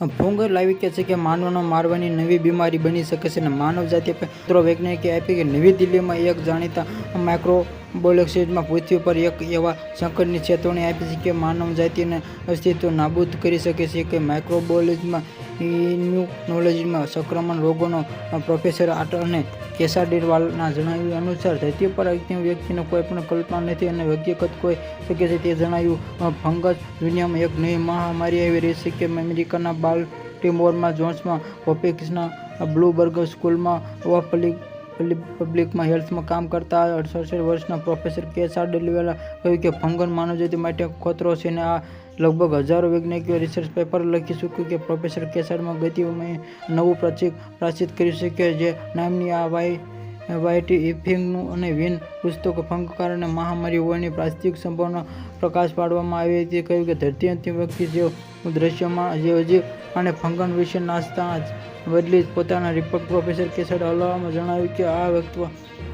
ફુંગર લાવી કે છે કે માનવનો મારવાની નવી બીમારી બની શકે છે અને માનવ જાતિ મિત્રો વૈજ્ઞાનિકે આપી કે નવી દિલ્હીમાં એક જાણીતા માઇક્રોબોલોજિસ્ટમાં પૃથ્વી પર એક એવા સંકટની ચેતવણી આપી છે કે માનવ જાતિને અસ્તિત્વ નાબૂદ કરી શકે છે કે માઇક્રોબોલોજીમાં ઇમ્યુનોલોજીમાં સંક્રમણ રોગોનો પ્રોફેસર આટ અને કેસાડીરવાલના જણાવ્યા અનુસાર ધરતી પર અંતિમ વ્યક્તિને કોઈ પણ કલ્પના નથી અને હકીકત કોઈ શકે છે તે જણાવ્યું ફંગસ દુનિયામાં એક નવી મહામારી આવી રહી છે કે અમેરિકાના બાલ ટીમોરમાં જોન્સમાં ઓપેક્સના બ્લુબર્ગ સ્કૂલમાં પબ્લિક પબ્લિકમાં હેલ્થમાં કામ કરતા અડસઠ વર્ષના પ્રોફેસર કે સાડલીવાલા કહ્યું કે ફંગન માનવજાતિ માટે ખતરો છે અને આ લગભગ હજારો વૈજ્ઞાનિકોએ રિસર્ચ પેપર લખી ચૂક્યું કે પ્રોફેસર કેસાડમાં ગતિમાં નવું પ્રચિત પ્રકાશિત કરી છે જે નામની આ વાય વાયટી ઇફિંગનું અને વિન પુસ્તકો ફંગ કારણે મહામારી હોવાની પ્રાસ્તિક સંભાવના પ્રકાશ પાડવામાં આવી હતી. કહ્યું કે ધરતી અંતિમ વ્યક્તિ જે દ્રશ્યમાં જે હજી અને ફંગન વિશે નાચતા બદલી પોતાના રિપોર્ટ પ્રોફેસર કેસર અલાવામાં જણાવ્યું કે આ વ્યક્તિ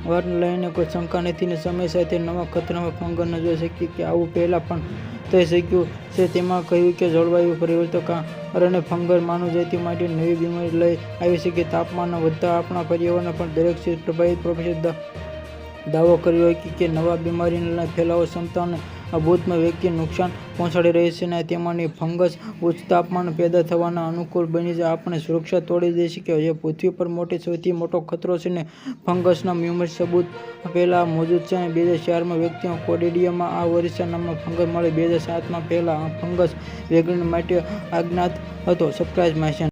વારને લઈને કોઈ શંકા નથી ને સમય સાથે નવા ખતરામાં ફંગન જોઈ શકીએ કે આવું પહેલાં પણ થઈ શક્યું છે. તેમાં કહ્યું કે, જળવાયુ પરિવર્તન કારણે ફંગર માનવજાતિ માટે નવી બીમારી લઈ આવી છે કે તાપમાન વધતા આપણા પર્યાવરણ પણ દરેક પ્રભાવિત પ્રોફેસર દાવો કર્યો કે નવા બીમારીના ફેલાવો, ક્ષમતા અભૂતમાં વ્યક્તિને નુકસાન પહોંચાડી રહી છે અને તેમાંની ફંગસ ઉચ્ચ તાપમાન પેદા થવાના અનુકૂળ બની છે. આપણે સુરક્ષા તોડી દઈ શકીએ જે પૃથ્વી પર મોટી સૌથી મોટો ખતરો છે ને ફંગસના મ્યુમસ સબૂત પહેલાં મોજૂદ છે. અને બે હજાર ચારમાં વ્યક્તિઓ કોડિડિયામાં આ ઓરિસ્સા નામનો ફંગસ મળે. બે હજાર સાતમાં પહેલાં આ ફંગસ વૈજ્ઞાનિક માટે અજ્ઞાત હતો. સરપ્રાઇઝ માયસન